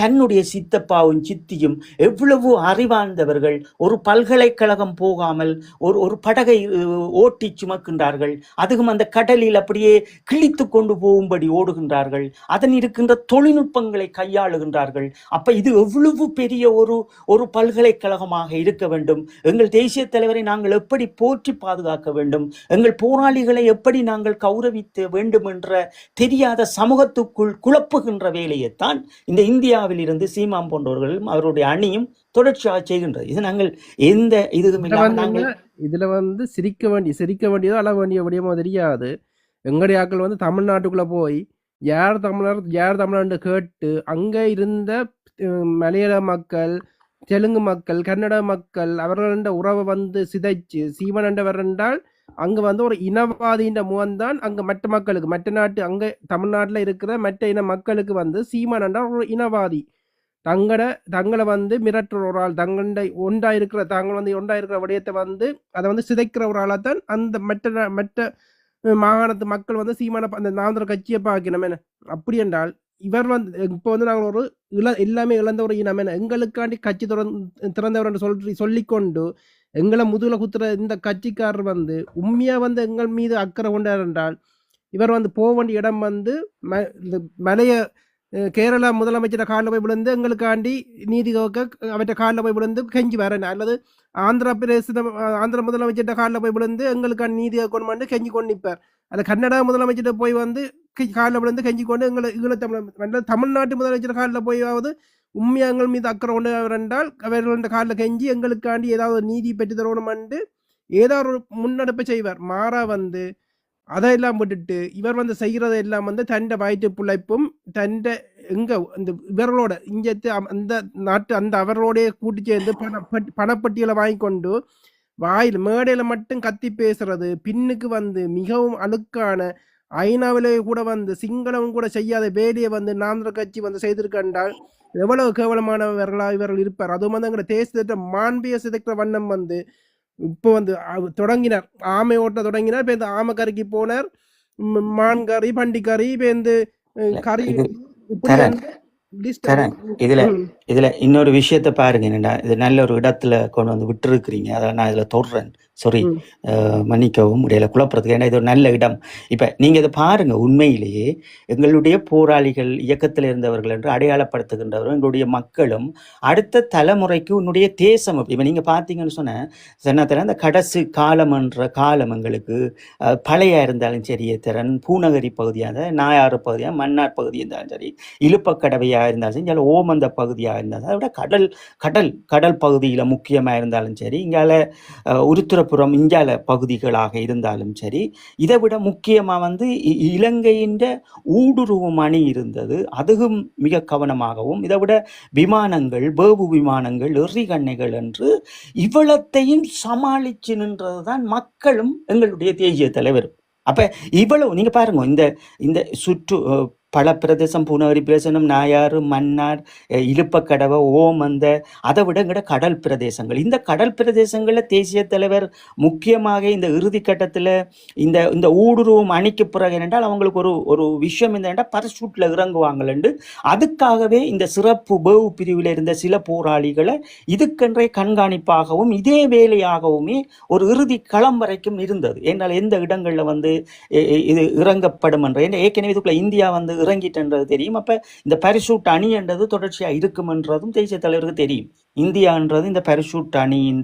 தன்னுடைய சித்தப்பாவும் சித்தியும் எவ்வளவு அறிவார்ந்தவர்கள். ஒரு பல்கலைக்கழகம் போகாமல் ஒரு ஒரு படகை ஓட்டி சுமக்கின்றார்கள். அதுவும் அந்த கடலில் அப்படியே கிழித்து கொண்டு போகும்படி ஓடுகின்றார்கள். அதன் இருக்கின்ற தொழில்நுட்பங்களை கையாளுகின்றார்கள். அப்ப இது எவ்வளவு பெரிய ஒரு ஒரு பல்கலைக்கழகமாக இருக்க வேண்டும். எங்கள் தேசிய தலைவரை நாங்கள் எப்படி போற்றி பாதுகாக்க வேண்டும்? எங்கள் போராளிகளை எப்படி நாங்கள் கௌரவித்து வேண்டும் என்ற தெரியாத சமூகத்துக்குள் குழப்புகின்ற வேலையைத்தான் இந்த இந்தியாவில் இருந்து சீமான் போன்றவர்களும் அவருடைய அணியும் தொடர்ச்சியாக செய்கின்றது. இது நாங்கள் எந்த இதுவும் இல்லாமல் நாங்கள் இதுல வந்து சிரிக்க வேண்டிய சிரிக்க வேண்டியதோ அழ வேண்டிய விடயமோ தெரியாது. எங்களுடைய ஆட்கள் வந்து தமிழ்நாட்டுக்குள்ள போய் யார் தமிழர் யார் தமிழர்னு கேட்டு அங்க இருந்த மலையாள மக்கள் தெலுங்கு மக்கள் கன்னட மக்கள் அவர்கள உறவை வந்து சிதைச்சு சீவன் என்றவர் என்றால் அங்கே வந்து ஒரு இனவாதின்ற முகம்தான் அங்கே மற்ற மக்களுக்கு மற்ற நாட்டு அங்கே தமிழ்நாட்டில் இருக்கிற மற்ற இன மக்களுக்கு வந்து சீமானன்றால் ஒரு இனவாதி. தங்கட தங்களை வந்து மிரட்டுற ஒரு ஆள் தங்கண்ட ஒன்றா இருக்கிற தாங்கள் வந்து ஒன்றா இருக்கிற விடயத்தை வந்து அதை வந்து சிதைக்கிற ஒரு ஆளாக தான் அந்த மற்ற மற்ற மாகாணத்து மக்கள் வந்து சீமான அந்த நாந்திர கட்சியை பார்க்கணும் என்ன? அப்படி என்றால் இவர் வந்து இப்போ வந்து நாங்கள் ஒரு இள எல்லாமே இழந்த ஒரு இனம் என்ன? எங்களுக்காண்டி கட்சி திறந் திறந்தவர் என்று சொல்லி சொல்லிக்கொண்டு எங்களை முதுகுல குத்துற இந்த கட்சிக்காரர் வந்து உண்மையாக வந்து எங்கள் மீது அக்கறை கொண்டார் என்றால் இவர் வந்து போக வேண்டிய இடம் வந்து ம இந்த மலைய கேரளா முதலமைச்சர் காலில் போய் விழுந்து எங்களுக்காண்டி நீதி கோக்க அவற்றை காலில் போய் விழுந்து கெஞ்சி வரேன். அல்லது ஆந்திர பிரதேச ஆந்திர முதலமைச்சர்கிட்ட காலில் போய் விழுந்து எங்களுக்கான நீதி கொண்டு கெஞ்சி கொண்டு நிற்பார் அது கன்னடா முதலமைச்சர்கிட்ட போய் வந்து காலில் விழுந்து கெஞ்சி கொண்டு எங்களை ஈழத்தமிழ் தமிழ்நாட்டு முதலமைச்சர் காலில் போயாவது உண்மையாங்கள் மீது அக்கறை கொண்டு என்றால் அவர்கள் காலில் கெஞ்சி எங்களுக்காண்டி ஏதாவது ஒரு நீதி பெற்று தரணுமென்று ஏதாவது ஒரு முன்னெடுப்பை செய்வார். மாறா வந்து அதையெல்லாம் விட்டுட்டு இவர் வந்து செய்கிறதை எல்லாம் வந்து தண்ட வயிற்று பிழைப்பும் தண்ட எங்க இந்த இவர்களோட இங்கத்து அம்- அந்த நாட்டு அந்த அவர்களோடைய கூட்டி சேர்ந்து பண பட்- பணப்பட்டியலை வாங்கி கொண்டு வாயில் மேடையில் மட்டும் கத்தி பேசுறது பின்னுக்கு வந்து மிகவும் அழுக்கான ஐநாவிலே கூட வந்து சிங்களம் கூட செய்யாத வேலையை வந்து நாந்திர கட்சி வந்து செய்திருக்கின்றால் எவ்வளவு கேவலமானவர்களா இவர்கள் இருப்பார்? அதுவும் வந்து எங்களோட தேசத்திட்ட மாண்பிய சிதைக்கிற வண்ணம் வந்து இப்போ வந்து தொடங்கினார். ஆமை ஓட்ட தொடங்கினார் இப்போ இந்த ஆமை கறிக்கு போனார். மான் கறி பண்டி கறி இப்போ இந்த கறி இதுல. இதுல இன்னொரு விஷயத்தை பாருங்க என்னடா இது நல்ல ஒரு இடத்துல கொண்டு வந்து விட்டுருக்கிறீங்க. அதை நான் இதுல தொடுறேன். சாரி. மன்னிக்கவும் முடியல குழப்பறதுக்கு. ஏன்னா இது ஒரு நல்ல இடம். இப்ப நீங்க இதை பாருங்க உண்மையிலேயே எங்களுடைய போராளிகள் இயக்கத்தில் இருந்தவர்கள் என்று அடையாளப்படுத்துகின்றவர்கள் எங்களுடைய மக்களும் அடுத்த தலைமுறைக்கு உன்னுடைய தேசம் இப்ப நீங்க பார்த்தீங்கன்னு சொன்ன சொன்னதில் அந்த கடைசி காலம் என்ற காலம் எங்களுக்கு பழைய இருந்தாலும் சரி திறன் பூநகரி பகுதியாக இருந்தாலும் நாயாறு பகுதியாக மன்னார் பகுதி இருந்தாலும் சரி இழுப்பக்கடவையாக இருந்தாலும் சரி இங்கே ஓமந்த பகுதியாக இருந்தாலும் அதை விட கடல் கடல் கடல் பகுதியில் முக்கியமாக இருந்தாலும் சரி இங்கால அஹ், புறம் இங்கால பகுதிகளாக இருந்தாலும் சரி இதை விட முக்கியமாக வந்து இ- இலங்கையின் ஊடுருவும் அணி இருந்தது. அதுவும் மிக கவனமாகவும் இதை விட விமானங்கள் வேவு விமானங்கள் எறிகண்ணைகள் என்று இவ்வளத்தையும் சமாளிச்சு நின்றது தான் மக்களும் எங்களுடைய தேசிய தலைவரும். அப்போ இவ்வளவு நீங்கள் பாருங்க இந்த இந்த சுற்று பல பிரதேசம் பூனகரி பிரதேசம் நாயாறு மன்னார் இழுப்பக்கடவை ஓம் ஓமந்த அதை விட எங்கட கடல் பிரதேசங்கள். இந்த கடல் பிரதேசங்களில் தேசிய தலைவர் முக்கியமாக இந்த இறுதி கட்டத்தில் இந்த இந்த ஊடுருவும் அணிக்கு பிறகு என்றால் அவங்களுக்கு ஒரு ஒரு விஷயம் என்னென்னா பரஷூட்டில் இறங்குவாங்கள்ண்டு. அதுக்காகவே இந்த சிறப்பு பேவு பிரிவில் இருந்த சில போராளிகளை இதுக்கென்றே கண்காணிப்பாகவும் இதே வேலையாகவுமே ஒரு இறுதி களம் வரைக்கும் இருந்தது. ஏன்னால் எந்த இடங்களில் வந்து இது இறங்கப்படும் என்ற. ஏன்னா ஏற்கனவே இதுக்குள்ள இந்தியா வந்து இறங்கிட்டுன்றது தெரியும். அப்போ இந்த பரிசூட் அணின்றது தொடர்ச்சியாக இருக்குமென்றதும் தேசிய தலைவருக்கு தெரியும். இந்தியான்றது இந்த பரிசூட் அணியின்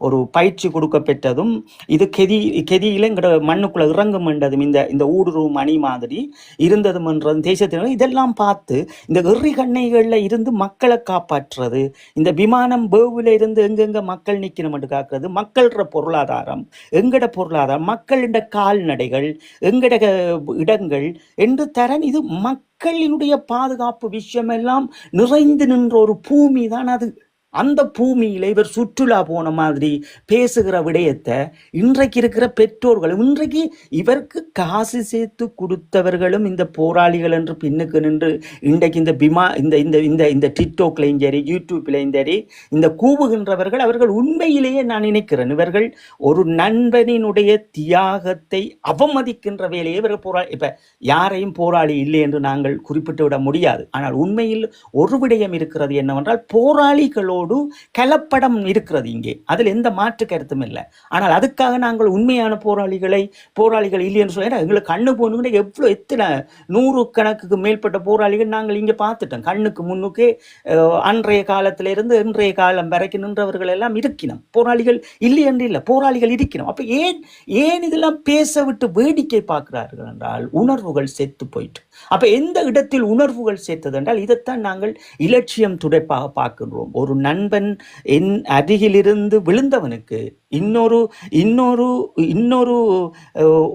ஒரு பயிற்சி கொடுக்க பெற்றதும் இது கெதி கெதியில எங்கட மண்ணுக்குள்ள இறங்கும் என்றதும் இந்த இந்த ஊடுருவும் அணி மாதிரி இருந்ததும் என்றதும் தேசிய இதெல்லாம் பார்த்து இந்த எறிகண்ணைகளில் இருந்து மக்களை காப்பாற்றுறது இந்த விமானம் பேவுல இருந்து எங்கெங்க மக்கள் நிற்கணும் காக்குறது மக்கள்ற பொருளாதாரம் எங்கட பொருளாதாரம் மக்களிட கால்நடைகள் எங்கட க- இடங்கள் என்று தரன் இது மக்களினுடைய பாதுகாப்பு விஷயமெல்லாம் நிறைந்து நின்ற ஒரு பூமி தான் அது. அந்த பூமியில் இவர் சுற்றுலா போன மாதிரி பேசுகிற விடயத்தை இன்றைக்கு இருக்கிற பெற்றோர்களும் இன்றைக்கு இவருக்கு காசு சேர்த்து கொடுத்தவர்களும் இந்த போராளிகள் என்று பின்னுக்கு நின்று இன்றைக்கு இந்த பிமா இந்த இந்த இந்த இந்த டிக்டோக்லையும் சரி யூடியூப்லையும் சரி இந்த கூவுகின்றவர்கள் அவர்கள் உண்மையிலேயே நான் நினைக்கிறேன் இவர்கள் ஒரு நண்பனினுடைய தியாகத்தை அவமதிக்கின்ற வேலையை இவர்கள் போரா இப்போ யாரையும் போராளி இல்லை என்று நாங்கள் குறிப்பிட்டு விட முடியாது. ஆனால் உண்மையில் ஒரு விடயம் இருக்கிறது என்னவென்றால் போராளிகளோடு கலப்படம் இருக்கிறது இங்கே. அதில் எந்த மாற்று கருத்தும் இல்லை. ஆனால் அதுக்காக நாங்கள் உண்மையான போராளிகளை போராளிகள் இல்லை என்று எங்களுக்கு கண்ணு போகணுங்கிற எவ்வளோ எத்தனை நூறு கணக்குக்கு மேற்பட்ட போராளிகள் நாங்கள் இங்கே பார்த்துட்டோம். கண்ணுக்கு முன்னுக்கே அன்றைய காலத்திலிருந்து இன்றைய காலம் வரைக்கும் நின்றவர்கள் எல்லாம் இருக்கணும். போராளிகள் இல்லை என்று இல்லை போராளிகள் இருக்கணும். அப்போ ஏன் ஏன் இதெல்லாம் பேச விட்டு வேடிக்கை பார்க்கிறார்கள் என்றால் உணர்வுகள் செத்து போயிட்டு. அப்போ எந்த இடத்தில் உணர்வுகள் சேர்த்தது என்றால் இதைத்தான் நாங்கள் இலட்சியம் துடைப்பாக பார்க்கின்றோம். ஒரு நண்பன் என் அருகிலிருந்து விழுந்தவனுக்கு இன்னொரு இன்னொரு இன்னொரு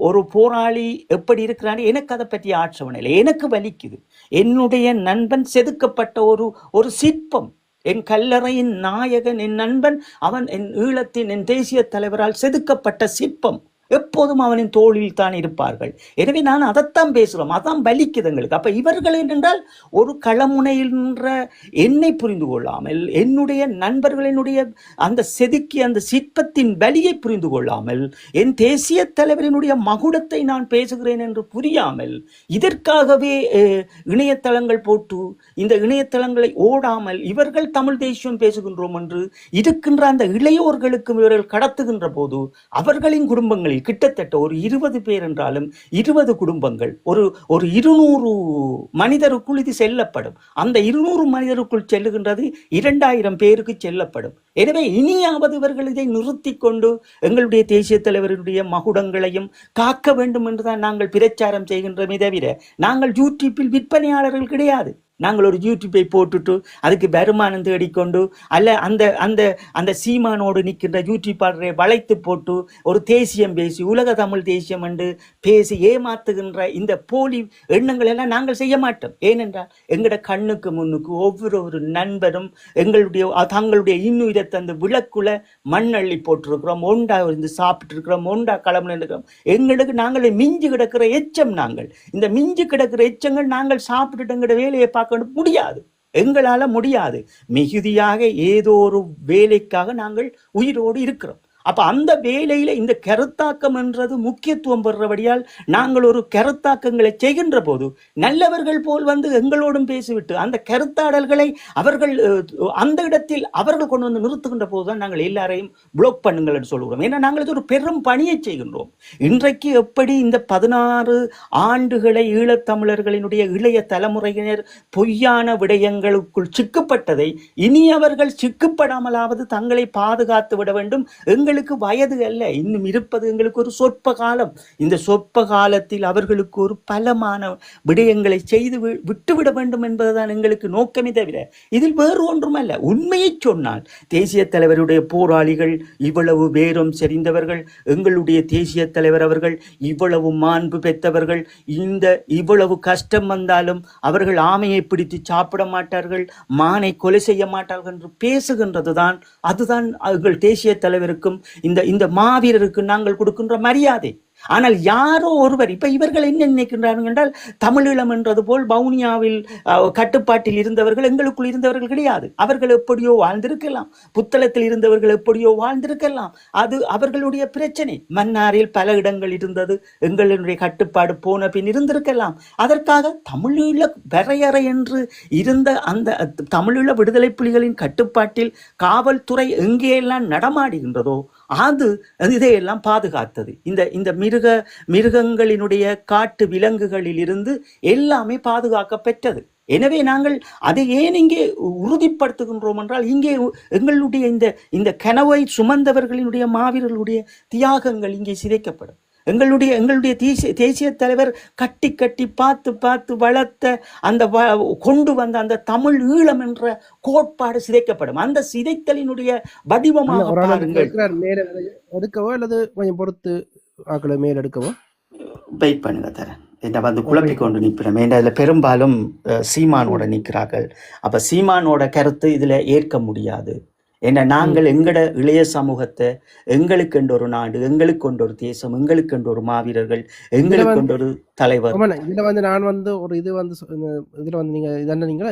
ஒரு போராளி எப்படி இருக்கிறான்னு எனக்கு அதை பற்றி ஆட்சேபனை இல்லை எனக்கு வலிக்குது. என்னுடைய நண்பன் செதுக்கப்பட்ட ஒரு ஒரு சிற்பம். என் கல்லறையின் நாயகன் என் நண்பன் அவன் என் ஈழத்தின் என் தேசிய தலைவரால் செதுக்கப்பட்ட சிற்பம். எப்போதும் அவனின் தோளில் தான் இருப்பார்கள். எனவே நான் அதைத்தான் பேசுகிறோம். அதான் வலிக்குது எங்களுக்கு. அப்போ இவர்கள் என்றால் ஒரு களமுனையில் நின்ற என்னை புரிந்து கொள்ளாமல் என்னுடைய நண்பர்களினுடைய அந்த செதுக்கி அந்த சிற்பத்தின் வலியை புரிந்து கொள்ளாமல் என் தேசிய தலைவரினுடைய மகுடத்தை நான் பேசுகிறேன் என்று புரியாமல் இதற்காகவே இணையதளங்கள் போட்டு இந்த இணையதளங்களை ஓடாமல் இவர்கள் தமிழ் தேசியம் பேசுகின்றோம் என்று இருக்கின்ற அந்த இளையோர்களுக்கும் இவர்கள் கடத்துகின்ற போது அவர்களின் குடும்பங்களில் கிட்டத்தட்ட ஒரு இருபது பேர் என்றாலும் இருபது குடும்பங்கள் ஒரு ஒரு இருநூறு மனிதருக்குள் இது செல்லப்படும். அந்த இருநூறு மனிதருக்குள் செல்லுகின்றது இரண்டாயிரம் பேருக்கு செல்லப்படும். எனவே இனியாவது இவர்கள் இதை நிறுத்தி கொண்டு எங்களுடைய தேசிய தலைவருடைய மகுடங்களையும் காக்க வேண்டும் என்றுதான் நாங்கள் பிரச்சாரம் செய்கின்றோமே தவிர நாங்கள் யூடியூப்பில் விற்பனையாளர்கள் கிடையாது. நாங்கள் ஒரு யூடியூப்பை போட்டுட்டு அதுக்கு வருமானம் தேடிக்கொண்டு அல்ல அந்த அந்த அந்த சீமானோடு நிற்கின்ற யூடியூப்பாளரை வளைத்து போட்டு ஒரு தேசியம் பேசி உலக தமிழ் தேசியம் என்று பேசி ஏமாத்துகின்ற இந்த போலி எண்ணங்கள் எல்லாம் நாங்கள் செய்ய மாட்டோம். ஏனென்றால் எங்களோட கண்ணுக்கு முன்னுக்கு ஒவ்வொரு ஒரு நண்பரும் எங்களுடைய தங்களுடைய இன்னுயிரை தந்து விளக்குல மண்ணள்ளி போட்டிருக்கிறோம். ஒன்றா இருந்து சாப்பிட்டு இருக்கிறோம் ஒன்றா களம்ல இருக்கிறோம் எங்களுக்கு நாங்களே மிஞ்சி கிடக்கிற எச்சம் நாங்கள். இந்த மிஞ்சி கிடக்கிற எச்சங்கள் நாங்கள் சாப்பிட்டுட்டு எங்களோட வேலையை பார்க்க முடியாது. எங்களால முடியாது. மிகுதியாக ஏதோ ஒரு வேலைக்காக நாங்கள் உயிரோடு இருக்கிறோம். அப்ப அந்த வேலையில இந்த கருத்தாக்கம் என்றது முக்கியத்துவம் பெறுறபடியால் நாங்கள் ஒரு கருத்தாக்கங்களை செய்கின்ற போது நல்லவர்கள் போல் வந்து எங்களோடும் பேசிவிட்டு அந்த கருத்தாடல்களை அவர்கள் அந்த இடத்தில் அவர்கள் கொண்டு வந்து நிறுத்துகின்ற போதுதான் நாங்கள் எல்லாரையும் பிளாக் பண்ணுங்கள் என்று சொல்கிறோம் ஏன்னா நாங்கள் இது ஒரு பெரும் பணியை செய்கின்றோம். இன்றைக்கு எப்படி இந்த பதினாறு ஆண்டுகளை ஈழத்தமிழர்களினுடைய இளைய தலைமுறையினர் பொய்யான விடயங்களுக்குள் சிக்கப்பட்டதை இனி அவர்கள் சிக்கப்படாமலாவது தங்களை பாதுகாத்து விட வேண்டும். எங்களுக்கு வயது அல்ல. இன்னும் இருப்பது எங்களுக்கு ஒரு சொற்ப காலம் இந்த சொற்ப காலத்தில் அவர்களுக்கு ஒரு பலமான விடயங்களை செய்து விட்டுவிட வேண்டும் என்பதுதான் எங்களுக்கு நோக்கமே தவிர இதில் வேறு ஒன்றுமல்ல. உண்மையை சொன்னால் தேசிய தலைவருடைய போராளிகள் இவ்வளவு வேரம் செறிந்தவர்கள் எங்களுடைய தேசிய தலைவர் அவர்கள் இவ்வளவு மாண்பு பெற்றவர்கள் இந்த இவ்வளவு கஷ்டம் வந்தாலும் அவர்கள் ஆமையை பிடித்து சாப்பிட மாட்டார்கள் மானை கொலை செய்ய மாட்டார்கள் என்று பேசுகின்றதுதான் அதுதான் அவர்கள் தேசிய தலைவருக்கும் இந்த இந்த மாவீரருக்கு நாங்கள் கொடுக்கின்ற மரியாதை. ஆனால் யாரோ ஒருவர் இப்ப இவர்கள் என்ன நினைக்கின்றார்கள் என்றால் தமிழீழம் என்றது போல் பவுனியாவில் கட்டுப்பாட்டில் இருந்தவர்கள் எங்களுக்குள் இருந்தவர்கள் கிடையாது. அவர்கள் எப்படியோ வாழ்ந்திருக்கலாம். புத்தளத்தில் இருந்தவர்கள் எப்படியோ வாழ்ந்திருக்கலாம். அது அவர்களுடைய பிரச்சனை. மன்னாரில் பல இடங்கள் இருந்தது. எங்களுடைய கட்டுப்பாடு போன பின் இருந்திருக்கலாம். அதற்காக தமிழீழ வரையறை என்று இருந்த அந்த தமிழீழ விடுதலை புலிகளின் கட்டுப்பாட்டில் காவல்துறை எங்கேயெல்லாம் நடமாடுகின்றதோ அது இதையெல்லாம் பாதுகாத்தது. இந்த இந்த மிருக மிருகங்களினுடைய காட்டு விலங்குகளில் இருந்து எல்லாமே பாதுகாக்க பெற்றது எனவே நாங்கள் அதை ஏன் இங்கே உறுதிப்படுத்துகின்றோம் என்றால் இங்கே எங்களுடைய இந்த இந்த கனவை சுமந்தவர்களினுடைய மாவீரர்களுடைய தியாகங்கள் இங்கே சிதைக்கப்படும். எங்களுடைய எங்களுடைய தேசிய தேசிய தலைவர் கட்டி கட்டி பார்த்து பார்த்து வளர்த்த அந்த கொண்டு வந்த அந்த தமிழ் ஈழம் என்ற கோட்பாடு சிதைக்கப்படும். அந்த சிதைத்தலினுடைய வடிவமாக பாருங்கள். எடுக்கவோ அல்லது கொஞ்சம் பொறுத்து ஆக்களை மேல் எடுக்கவோ வெயிட் பண்ணுங்க தரேன். என்ன வந்து குழப்பிக் கொண்டு நிற்கிறோம் ஏன்னா இதில் பெரும்பாலும் சீமானோட நிற்கிறார்கள். அப்போ சீமானோட கருத்து இதில் ஏற்க முடியாது. ஏன்னா நாங்கள் எங்கட இளைய சமூகத்தை எங்களுக்கென்று ஒரு நாடு எங்களுக்கென்று ஒரு தேசம் எங்களுக்கென்று ஒரு மாவீரர்கள் எங்களுக்கென்று ஒரு தலைவர். இதுல வந்து நான் வந்து ஒரு இது வந்து இதுல வந்து நீங்க இதென்ன நீங்க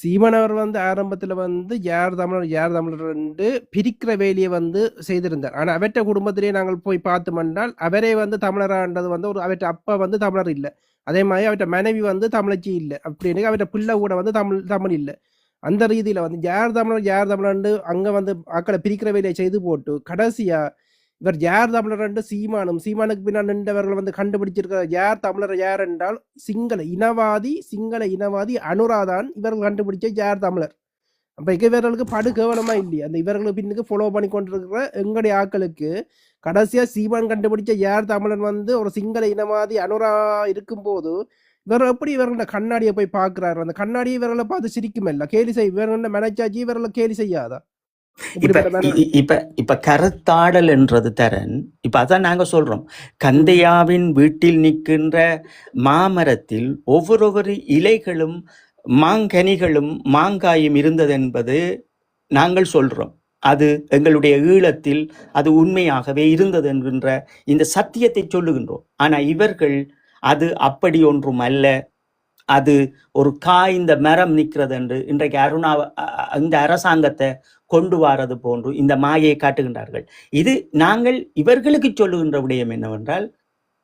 சீமன் அவர் வந்து ஆரம்பத்தில் வந்து யார் தமிழர் யார் தமிழர் என்று பிரிக்கிற வேலையை வந்து செய்திருந்தார். ஆனால் அவற்ற குடும்பத்திலேயே நாங்கள் போய் பார்த்தோம்னால் அவரே வந்து தமிழரான்றது வந்து ஒரு அவற்ற அப்பா வந்து தமிழர் இல்லை. அதே மாதிரி அவற்ற மனைவி வந்து தமிழச்சி இல்லை. அப்படின்னு அவற்ற பிள்ளை கூட வந்து தமிழ் தமிழ் இல்லை. அந்த ரீதியில் வந்து யார் தமிழர் யார் தமிழர்னு அங்கே வந்து அக்களை பிரிக்கிற வேலையை செய்து போட்டு கடைசியாக இவர் யார் தமிழர் என்று சீமானும் சீமானுக்கு பின்னால் நின்றவர்கள் வந்து கண்டுபிடிச்சிருக்கிற யார் தமிழர் யார் என்றால் சிங்கள இனவாதி சிங்கள இனவாதி அனுராதான் இவர்கள் கண்டுபிடிச்ச யார் தமிழர். அப்ப இவர்களுக்கு படு கேவலமா இல்லையா. அந்த இவர்களுக்கு பின்னுக்கு ஃபாலோ பண்ணி கொண்டிருக்கிற எங்களுடைய ஆட்களுக்கு கடைசியா சீமான் கண்டுபிடிச்ச யார் தமிழன் வந்து ஒரு சிங்கள இனவாதி அனுரா இருக்கும்போது இவர் எப்படி இவர்கள கண்ணாடியை போய் பார்க்குறாரு? அந்த கண்ணாடியை இவர்களை பார்த்து சிரிக்குமல்ல கேலி செய் இவர்கள மனச்சாட்சி இவர்களை கேலி செய்யாதா? இப்ப இப்ப கருத்தாடல் என்றது தரன். இப்ப அதான் நாங்க சொல்றோம். கந்தையாவின் வீட்டில் நிற்கின்ற மாமரத்தில் ஒவ்வொரு இலைகளும் மாங்கனிகளும் மாங்காயும் இருந்தது என்பது நாங்கள் சொல்றோம். அது எங்களுடைய ஈழத்தில் அது உண்மையாகவே இருந்தது என்கின்ற இந்த சத்தியத்தை சொல்லுகின்றோம். ஆனா இவர்கள் அது அப்படி ஒன்றும் அல்ல. அது ஒரு காய்ந்த மரம் நிற்கிறது என்று இன்றைக்கு அருணா இந்த அரசாங்கத்தை கொண்டு வாரது போன்று இந்த மாயை காட்டுகின்றார்கள். இது நாங்கள் இவர்களுக்கு சொல்லுகின்ற விடயம் என்னவென்றால்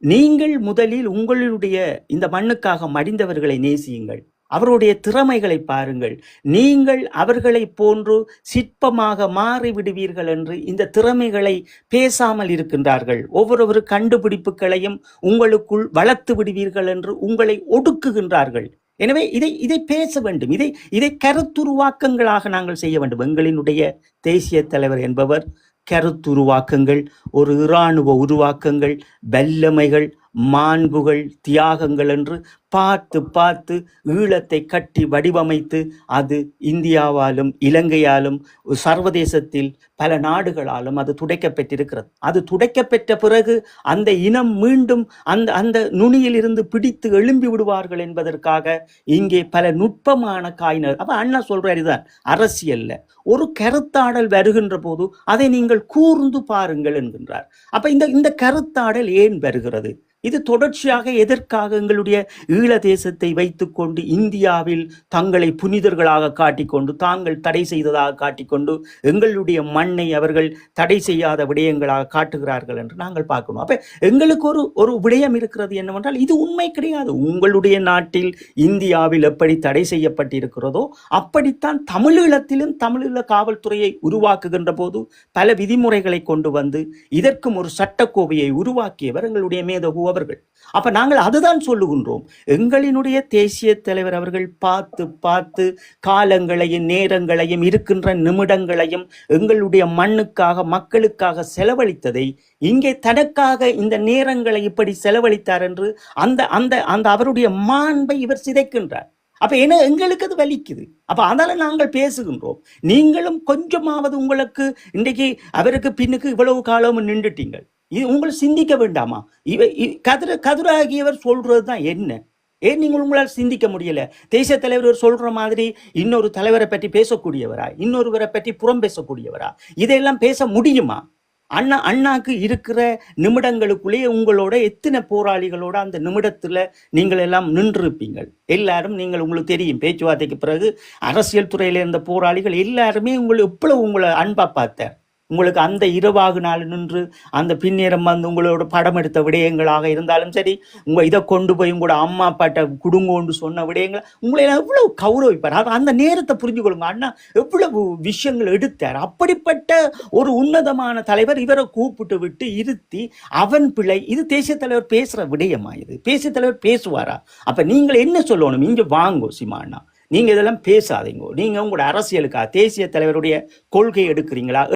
நீங்கள் முதலில் உங்களுடைய இந்த மண்ணுக்காக மடிந்தவர்களை நேசியுங்கள். அவருடைய திறமைகளை பாருங்கள். நீங்கள் அவர்களைப் போன்று சிற்பமாக மாறிவிடுவீர்கள் என்று இந்த திறமைகளை பேசாமல் இருக்கின்றார்கள். ஒவ்வொரு கண்டுபிடிப்புகளையும் உங்களுக்குள் வளர்த்து விடுவீர்கள் என்று உங்களை ஒடுக்குகின்றார்கள். எனவே இதை இதை பேச வேண்டும். இதை இதை கருத்துருவாக்கங்களாக நாங்கள் செய்ய வேண்டும். எங்களினுடைய தேசிய தலைவர் என்பவர் கருத்துருவாக்கங்கள் ஒரு இராணுவ உருவாக்கங்கள் வல்லமைகள் மாண்புகள் தியாகங்கள் என்று பார்த்து பார்த்து ஈழத்தை கட்டி வடிவமைத்து அது இந்தியாவாலும் இலங்கையாலும் சர்வதேசத்தில் பல நாடுகளாலும் அது துடைக்கப்பெற்றிருக்கிறது. அது துடைக்கப்பெற்ற பிறகு அந்த இனம் மீண்டும் அந்த அந்த நுனியிலிருந்து பிடித்து எழும்பி விடுவார்கள் என்பதற்காக இங்கே பல நுட்பமான காயினர். அப்ப அண்ணா சொல்றாரு தான் அரசியல்ல. ஒரு கருத்தாடல் வருகின்ற போது அதை நீங்கள் கூர்ந்து பாருங்கள் என்கின்றார். அப்ப இந்த இந்த கருத்தாடல் ஏன் வருகிறது? இது தொடர்ச்சியாக எதற்காக எங்களுடைய ஈழ தேசத்தை வைத்துக்கொண்டு இந்தியாவில் தங்களை புனிதர்களாக காட்டிக்கொண்டு தாங்கள் தடை செய்ததாக காட்டிக்கொண்டு எங்களுடைய மண்ணை அவர்கள் தடை செய்யாத விடயங்களாக காட்டுகிறார்கள் என்று நாங்கள் பார்க்கணும். அப்ப எங்களுக்கு ஒரு ஒரு விடயம் இருக்கிறது என்னவென்றால் இது உண்மை கிடையாது. உங்களுடைய நாட்டில் இந்தியாவில் எப்படி தடை செய்யப்பட்டிருக்கிறதோ அப்படித்தான் தமிழீழத்திலும் தமிழீழ காவல்துறையை உருவாக்குகின்ற போது பல விதிமுறைகளை கொண்டு வந்து இதற்கும் ஒரு சட்டக்கோவையை உருவாக்கியவர் எங்களுடைய மேதகு அவர்கள். அப்ப நாங்கள் அதுதான் சொல்லுகின்றோம். எங்களினுடைய தேசிய தலைவர் அவர்கள் பார்த்து பார்த்து காலங்களையும் நேரங்களையும் இருக்கின்ற நிமிடங்களையும் எங்களுடைய மண்ணுக்காக மக்களுக்காக செலவழித்ததை இங்கே தனக்காக இந்த நேரங்களை இப்படி செலவழித்தார் என்று அந்த அந்த அந்த அவருடைய மாண்பை இவர் சிதைக்கின்றார். அப்ப என்ன எங்களுக்கு அது வலிக்குது? அப்ப அதனால நாங்கள் பேசுகின்றோம். நீங்களும் கொஞ்சமாவது உங்களுக்கு இன்றைக்கு அவருக்கு பின்னுக்கு இவ்வளவு காலம் நின்றுட்டீங்க இது உங்களை சிந்திக்க வேண்டாமா? இவ இ- கதிர கதிராகியவர் சொல்றதுதான் என்ன? ஏன் நீங்கள் உங்களால் சிந்திக்க முடியல? தேசிய தலைவர் சொல்ற மாதிரி இன்னொரு தலைவரை பற்றி பேசக்கூடியவரா? இன்னொருவரை பற்றி புறம் பேசக்கூடியவரா? இதையெல்லாம் பேச முடியுமா? அண்ணா அண்ணாக்கு இருக்கிற நிமிடங்களுக்குள்ளேயே உங்களோட எத்தனை போராளிகளோட அந்த நிமிடத்துல நீங்கள் எல்லாம் நின்றிருப்பீங்கள்? எல்லாரும் நீங்கள் உங்களுக்கு தெரியும் பேச்சுவார்த்தைக்கு பிறகு அரசியல் துறையில இருந்த போராளிகள் எல்லாருமே உங்களை எவ்வளவு உங்களை அன்பா பார்த்தார். உங்களுக்கு அந்த இரவாகு நாள் நின்று அந்த பின்னேரம் வந்து உங்களோட படம் எடுத்த விடயங்களாக இருந்தாலும் சரி உங்க இதை கொண்டு போய் உங்களோட அம்மா அப்பாட்ட குடுங்கோண்டு சொன்ன விடயங்கள் உங்களை எவ்வளவு கௌரவிப்பார் அது அந்த நேரத்தை புரிஞ்சு கொள்ளுங்க அண்ணா எவ்வளவு விஷயங்கள் எடுத்தார். அப்படிப்பட்ட ஒரு உன்னதமான தலைவர் இவரை கூப்பிட்டு விட்டு இருத்தி அவன் பிள்ளை இது தேசிய தலைவர் பேசுற விடயமா இது? தேசிய தலைவர் பேசுவாரா? அப்ப நீங்கள் என்ன சொல்லணும்? இங்க வாங்கோ சிமா அண்ணா. நீங்க இதெல்லாம் பேசாதீங்க. நீங்க உங்களோட அரசியலுக்கா தேசிய தலைவருடைய கொள்கை எடுக்கிறீங்களா?